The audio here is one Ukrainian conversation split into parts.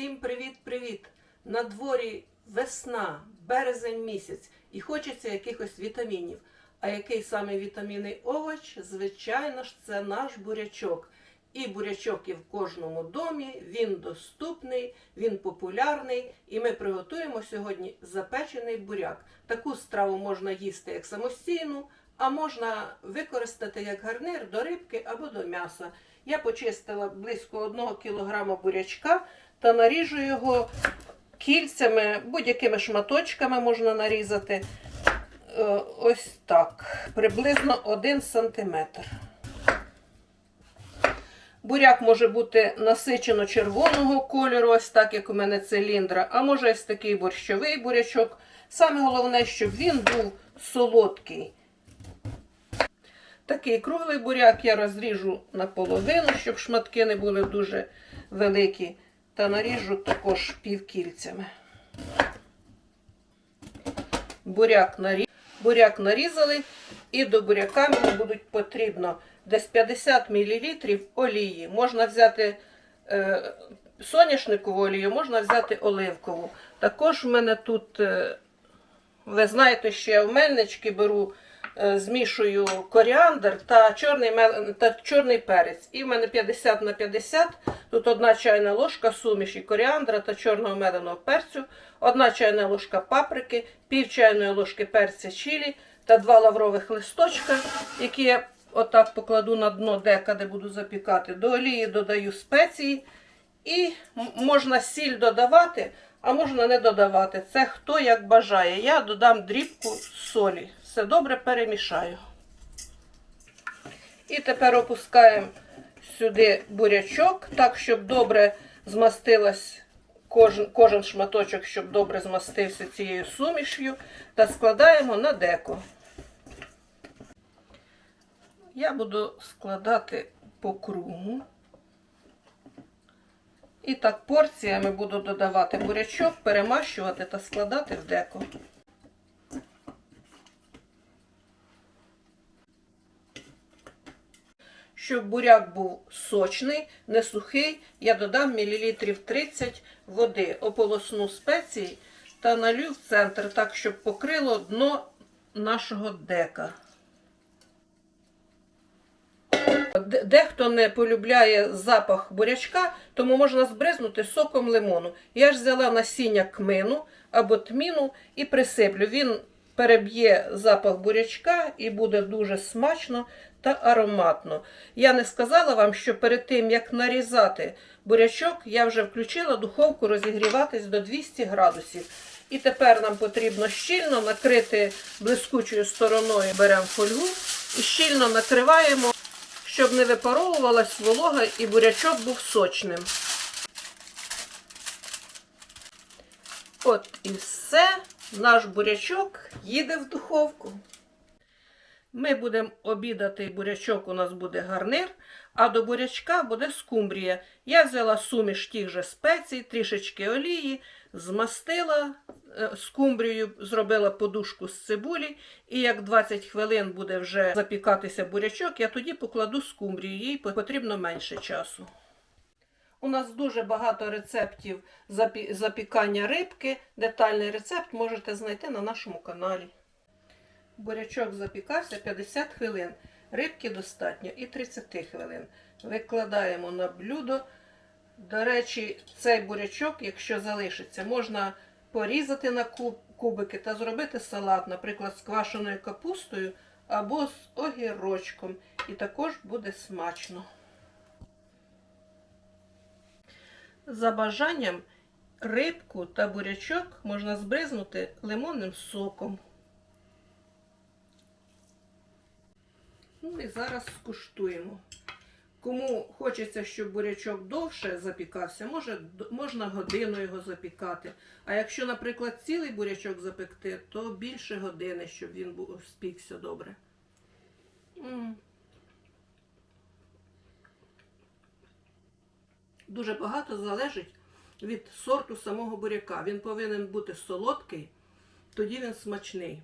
Всім привіт-привіт! На дворі весна, березень місяць, і хочеться якихось вітамінів. А який саме вітамінний овоч? Звичайно ж, це наш бурячок. І бурячок є в кожному домі, він доступний, він популярний. І ми приготуємо сьогодні запечений буряк. Таку страву можна їсти як самостійну, а можна використати як гарнир до рибки або до м'яса. Я почистила близько 1 кг бурячка та наріжу його кільцями, будь-якими шматочками можна нарізати. Е, Ось так, приблизно 1 см. Буряк може бути насичено червоного кольору, ось так, як у мене циліндра, а може ось такий борщовий бурячок. Саме головне, щоб він був солодкий. Такий круглий буряк я розріжу наполовину, щоб шматки не були дуже великі. Та наріжу також півкільцями. Буряк, нарі... буряк нарізали, і до буряка мені будуть потрібно десь 50 мл олії. Можна взяти е, соняшникову олію, можна взяти оливкову. Також в мене тут, е, ви знаєте, що я в мельнички беру змішую коріандр та чорний, та чорний перець. І в мене 50 на 50. Тут одна чайна ложка суміші коріандра та чорного меленого перцю, одна чайна ложка паприки, пів чайної ложки перця чилі та два лаврових листочка, які я отак покладу на дно дека, де буду запікати. До олії додаю спеції. І можна сіль додавати, а можна не додавати. Це хто як бажає. Я додам дрібку солі. Все добре перемішаю. І тепер опускаємо сюди бурячок, так, щоб добре змастилась кожен, кожен шматочок, щоб добре змастився цією суміш'ю, та складаємо на деко. Я буду складати по кругу. І так порціями буду додавати бурячок, перемащувати та складати в деко. Щоб буряк був сочний, не сухий, я додам мілілітрів 30 води, ополосну спеції та налью в центр, так, щоб покрило дно нашого дека. Дехто не полюбляє запах бурячка, тому можна збризнути соком лимону. Я ж взяла насіння кмину або тміну і присиплю. Він переб'є запах бурячка і буде дуже смачно та ароматно. Я не сказала вам, що перед тим, як нарізати бурячок, я вже включила духовку розігріватись до 200 градусів. І тепер нам потрібно щільно накрити блискучою стороною, беремо фольгу і щільно накриваємо щоб не випаровувалась волога і бурячок був сочним. От і все, наш бурячок їде в духовку. Ми будемо обідати, бурячок у нас буде гарнир, а до бурячка буде скумбрія. Я взяла суміш тих же спецій, трішечки олії, змастила е, скумбрію, зробила подушку з цибулі, і як 20 хвилин буде вже запікатися бурячок, я тоді покладу скумбрію, їй потрібно менше часу. У нас дуже багато рецептів запікання рибки. Детальний рецепт можете знайти на нашому каналі. Бурячок запікався 50 хвилин. Рибки достатньо і 30 хвилин. Викладаємо на блюдо. До речі, цей бурячок, якщо залишиться, можна порізати на кубики та зробити салат, наприклад, з квашеною капустою або з огірочком. І також буде смачно. За бажанням рибку та бурячок можна збризнути лимонним соком. І зараз скуштуємо. Кому хочеться, щоб бурячок довше запікався, може, можна годину його запікати. А якщо, наприклад, цілий бурячок запекти, то більше години, щоб він спікся добре. Дуже багато залежить від сорту самого буряка. Він повинен бути солодкий, тоді він смачний.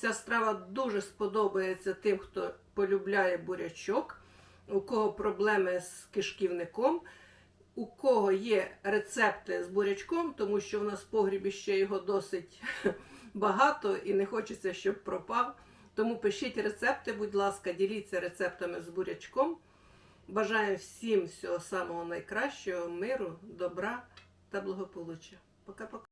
Ця страва дуже сподобається тим, хто полюбляє бурячок. у кого проблеми з кишківником, у кого є рецепти з бурячком, тому що в нас в погрібі ще його досить багато і не хочеться, щоб пропав. Тому пишіть рецепти, будь ласка, діліться рецептами з бурячком. Бажаю всім всього самого найкращого, миру, добра та благополуччя. Пока-пока.